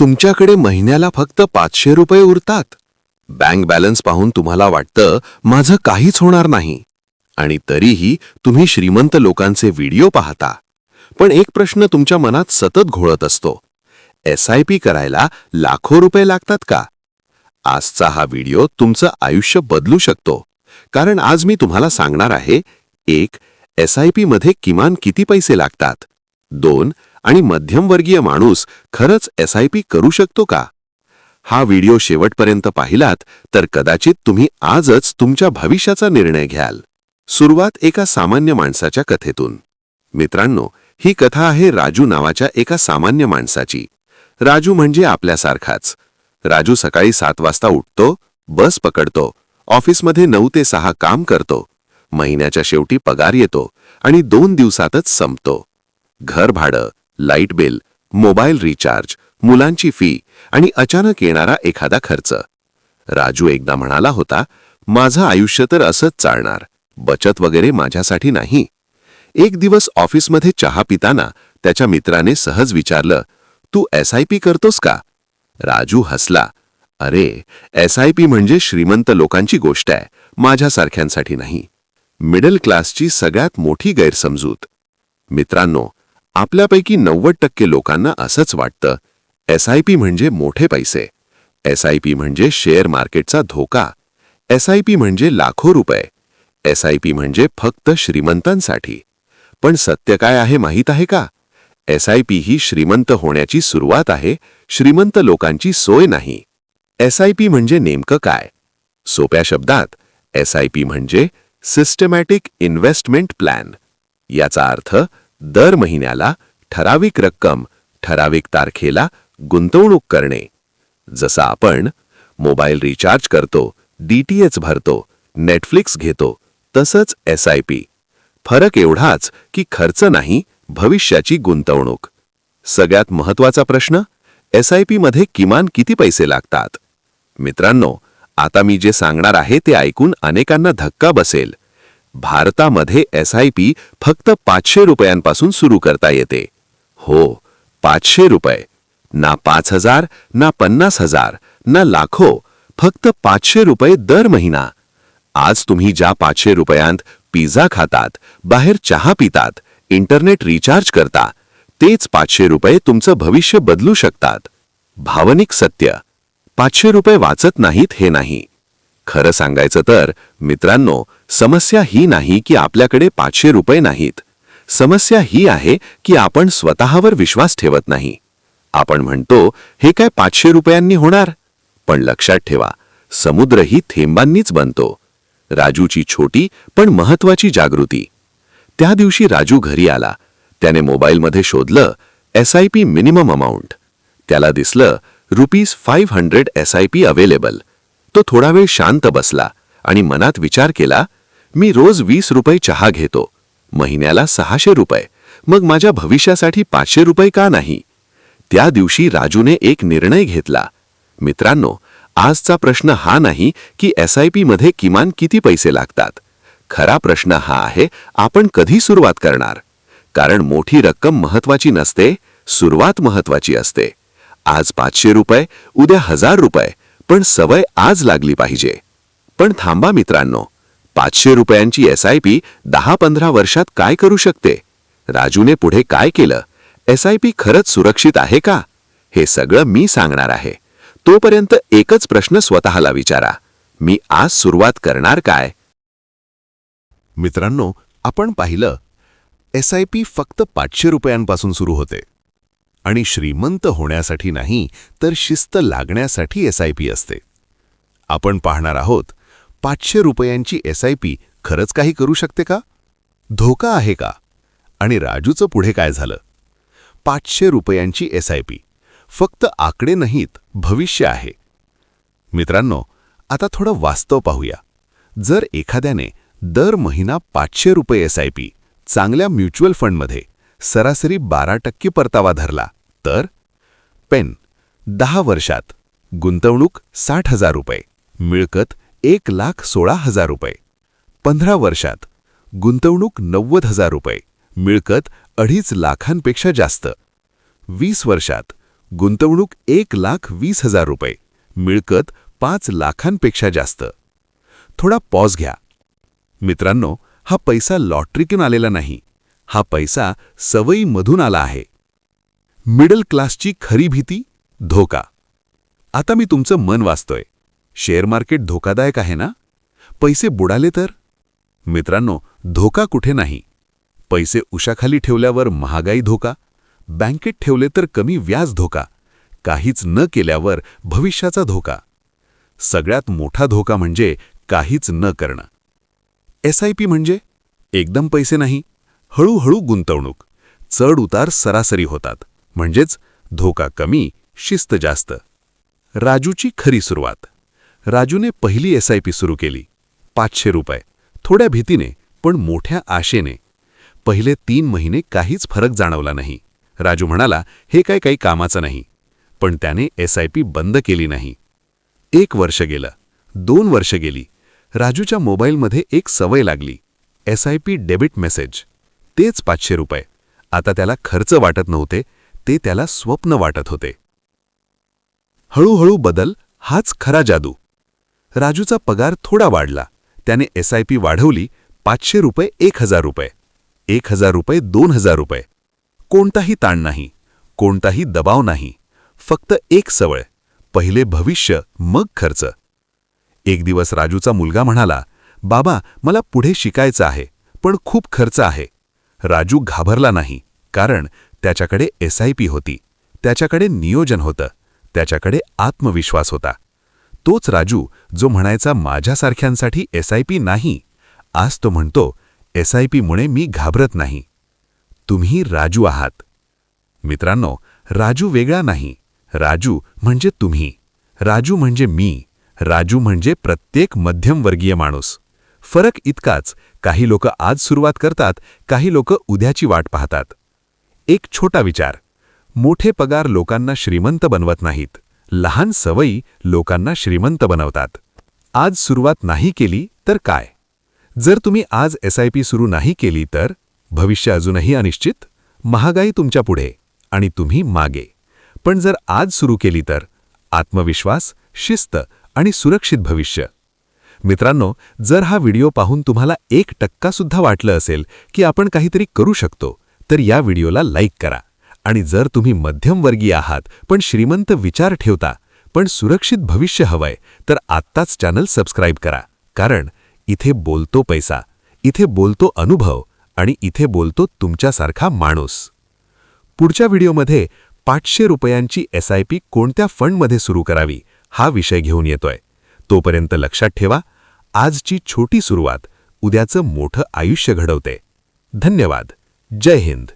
तुमच्याकडे महिन्याला फक्त पाचशे रुपये उरतात. बँक बॅलन्स पाहून तुम्हाला वाटतं माझं काहीच होणार नाही. आणि तरीही तुम्ही श्रीमंत लोकांचे व्हिडिओ पाहता. पण एक प्रश्न तुमच्या मनात सतत घोळत असतो. एस आय पी करायला लाखो रुपये लागतात का? आजचा हा व्हिडिओ तुमचं आयुष्य बदलू शकतो. कारण आज मी तुम्हाला सांगणार आहे एक एस आय पी मध्ये किमान किती पैसे लागतात? दोन आणि मध्यमवर्गीय माणूस खरंच एस आय पी करू शकतो का? हा व्हिडिओ शेवटपर्यंत पाहिलात तर कदाचित तुम्ही आजच तुमच्या भविष्याचा निर्णय घ्याल. सुरुवात एका सामान्य माणसाच्या कथेतून. मित्रांनो ही कथा आहे राजू नावाच्या एका सामान्य माणसाची. राजू म्हणजे आपल्यासारखाच. राजू सकाळी सात वाजता उठतो बस पकडतो ऑफिसमध्ये नऊ ते सहा काम करतो महिन्याच्या शेवटी पगार येतो आणि दोन दिवसातच संपतो. घर भाडं लाइट बिल मोबाईल रिचार्ज मुलांची फी आणि अचानक येणारा एखादा खर्च. राजू एकदा म्हणाला होता माझं आयुष्य तर असंच चालणार बचत वगैरे माझ्यासाठी नाही. एक दिवस ऑफिसमध्ये चहा पिताना त्याच्या मित्राने सहज विचारलं तू एस आय पी करतोस का? राजू हसला अरे एस आय पी म्हणजे श्रीमंत लोकांची गोष्ट आहे माझ्यासारख्यांसाठी नाही. मिडल क्लासची सगळ्यात मोठी गैरसमजूत. मित्रांनो आपल्यापैकी नव्वद टक्के लोकांना असंच वाटतं एस आय पी म्हणजे मोठे पैसे. एस आय पी म्हणजे शेअर मार्केटचा धोका. एस आय पी म्हणजे लाखो रुपये. एस आय पी म्हणजे फक्त श्रीमंतांसाठी. पण सत्य काय आहे माहीत आहे का? एस आय पी ही श्रीमंत होण्याची सुरुवात आहे श्रीमंत लोकांची सोय नाही. एस आय पी म्हणजे नेमकं काय? सोप्या शब्दात एस आय पी म्हणजे सिस्टमॅटिक इन्व्हेस्टमेंट प्लॅन याचा अर्थ दर महिन्याला ठराविक रक्कम ठराविक तारखेला गुंतवणूक करणे. जसं आपण मोबाईल रिचार्ज करतो डीटीएच भरतो नेटफ्लिक्स घेतो तसंच एस आय पी. फरक एवढाच की खर्च नाही भविष्याची गुंतवणूक. सगळ्यात महत्त्वाचा प्रश्न एस आयमध्ये किमान किती पैसे लागतात? मित्रांनो आता मी जे सांगणार आहे ते ऐकून अनेकांना धक्का बसेल. भारतामध्ये एस आय पी फक्त पाचशे रुपयांपासून सुरू करता येते. हो पाचशे रुपये. ना पाच हजार ना पन्नास हजार ना लाखो फक्त पाचशे रुपये दर महिना. आज तुम्ही ज्या पाचशे रुपयांत पिझ्झा खातात बाहेर चहा पितात इंटरनेट रिचार्ज करता तेच पाचशे रुपये तुमचं भविष्य बदलू शकतात. भावनिक सत्य. पाचशे रुपये वाचत नाहीत हे नाही. खरं सांगायचं तर मित्रांनो समस्या ही नाही की आपल्याकडे पाचशे रुपये नाहीत. समस्या ही आहे की आपण स्वतःवर विश्वास ठेवत नाही. आपण म्हणतो हे काय पाचशे रुपयांनी होणार? पण लक्षात ठेवा समुद्र ही थेंबांनीच बनतो. राजूची छोटी पण महत्वाची जागृती. त्या दिवशी राजू घरी आला. त्याने मोबाईलमध्ये शोधलं S I P minimum amount. त्याला दिसलं rupees five hundred S I P available. तो थोडा वेळ शांत बसला आणि मनात विचार केला मी रोज वीस रुपये चहा घेतो. महिन्याला सहाशे रुपये. मग माझ्या भविष्यासाठी पाचशे रुपये का नाही? त्या दिवशी राजूने एक निर्णय घेतला. मित्रांनो आजचा प्रश्न हा नाही की एस आय पी मध्ये किमान किती पैसे लागतात. खरा प्रश्न हा आहे आपण कधी सुरुवात करणार? कारण मोठी रक्कम महत्वाची नसते सुरुवात महत्वाची असते. आज पाचशे रुपये उद्या हजार रुपये पण सवय आज लागली पाहिजे. पण थांबा मित्रांनो पाचशे रुपयांची एस आय पी दहा पंधरा वर्षात काय करू शकते? राजूने पुढे काय केलं? एस आय पी खरंच सुरक्षित आहे का? हे सगळं मी सांगणार आहे. तोपर्यंत एकच प्रश्न स्वतःला विचारा. मी आज सुरुवात करणार काय? मित्रांनो आपण पाहिलं एस आय पी फक्त पाचशे रुपयांपासून सुरू होते. आणि श्रीमंत होण्यासाठी नाही तर शिस्त लागण्यासाठी एस आय पी असते. आपण पाहणार आहोत पाचशे रुपयांची एस आय पी खरंच काही करू शकते का? धोका आहे का? आणि राजूचं पुढे काय झालं? पाचशे रुपयांची एस आय पी फक्त आकडे नाहीत भविष्य आहे. मित्रांनो आता थोडं वास्तव पाहूया. जर एखाद्याने दर महिना पाचशे रुपये एस आय पी चांगल्या म्युच्युअल फंडमध्ये सरासरी बारा टक्के परतावा धरला तर? पेन दहा वर्षात गुंतवणूक साठ हजार रुपये मिळकत एक लाख सोळा हजार रुपये. पंधरा वर्षात गुंतवणूक नव्वद हजार रुपये. मिळकत अडीच लाखांपेक्षा जास्त. वीस वर्षात गुंतवणूक एक लाख वीस हजार रुपये. मिळकत पाच लाखांपेक्षा जास्त. थोडा पॉज घ्या. मित्रांनो हा पैसा लॉटरीतून आलेला नाही. हा पैसा सवयीमधून आला आहे. मिडल क्लासची खरी भीती धोका. आता मी तुमचं मन वाचतोय. शेअर मार्केट धोकादायक आहे ना? पैसे बुडाले तर? मित्रांनो धोका कुठे नाही. पैसे उशाखाली ठेवल्यावर महागाई धोका बँकेत ठेवले तर कमी व्याज धोका काहीच न केल्यावर भविष्याचा धोका. सगळ्यात मोठा धोका म्हणजे काहीच न करणं. एस आय पी म्हणजे एकदम पैसे नाही हळूहळू गुंतवणूक चढ उतार सरासरी होतात म्हणजेच धोका कमी शिस्त जास्त. राजूची खरी सुरुवात. राजूने पहिली एस आय पी सुरू केली. पाचशे रुपये. थोड्या भीतीने पण मोठ्या आशेने. पहिले तीन महिने काहीच फरक जाणवला नाही. राजू म्हणाला हे काय काही कामाचं नाही. पण त्याने एस आय पी बंद केली नाही. एक वर्ष गेलं. दोन वर्ष गेली. राजूच्या मोबाईलमध्ये एक सवय लागली. S I P debit message. तेच पाचशे रुपये. आता त्याला खर्च वाटत नव्हते ते त्याला स्वप्न वाटत होते. हळूहळू बदल हाच खरा जादू. राजूचा पगार थोडा वाढला. त्याने एस आय पी वाढवली पाचशे रुपये एक हजार रुपये. एक हजार रुपये दोन हजार रुपये. कोणताही ताण नाही. कोणताही दबाव नाही. फक्त एक सवय. पहिले भविष्य मग खर्च. एक दिवस राजूचा मुलगा म्हणाला बाबा मला पुढे शिकायचं आहे पण खूप खर्च आहे. राजू घाबरला नाही कारण त्याच्याकडे एस आय पी होती. त्याच्याकडे नियोजन होतं. त्याच्याकडे आत्मविश्वास होता. तोच राजू जो म्हणायचा माझ्यासारख्यांसाठी एस आय पी नाही आज तो म्हणतो एस आय पीमुळे मी घाबरत नाही. तुम्ही राजू आहात. मित्रांनो राजू वेगळा नाही. राजू म्हणजे तुम्ही. राजू म्हणजे मी. राजू म्हणजे प्रत्येक मध्यमवर्गीय माणूस. फरक इतकाच काही लोक आज सुरुवात करतात काही लोक उद्याची वाट पाहतात. एक छोटा विचार. मोठे पगार लोकांना श्रीमंत बनवत नाहीत. लहान सवयी लोकांना श्रीमंत बनवतात. आज सुरुवात नाही केली तर काय? जर तुम्ही आज एस आय पी सुरू नाही केली तर भविष्य अजूनही अनिश्चित महागाई तुमच्यापुढे आणि तुम्ही मागे. पण जर आज सुरू केली तर आत्मविश्वास शिस्त आणि सुरक्षित भविष्य. मित्रांनो जर हा व्हिडिओ पाहून तुम्हाला एक टक्कासुद्धा वाटलं असेल की आपण काहीतरी करू शकतो तर या व्हिडिओला लाईक करा. आणि जर तुम्ही मध्यमवर्गीय आहात पण श्रीमंत विचार ठेवता पण सुरक्षित भविष्य हवंय तर आत्ताच चॅनल सबस्क्राईब करा. कारण इथे बोलतो पैसा इथे बोलतो अनुभव आणि इथे बोलतो तुमच्यासारखा माणूस. पुढच्या व्हिडिओमध्ये पाचशे रुपयांची एस आय पी कोणत्या फंडमध्ये सुरू करावी हा विषय घेऊन येतोय. तोपर्यंत लक्षात ठेवा आजची छोटी सुरुवात उद्याचं मोठं आयुष्य घडवते. धन्यवाद. जय हिंद.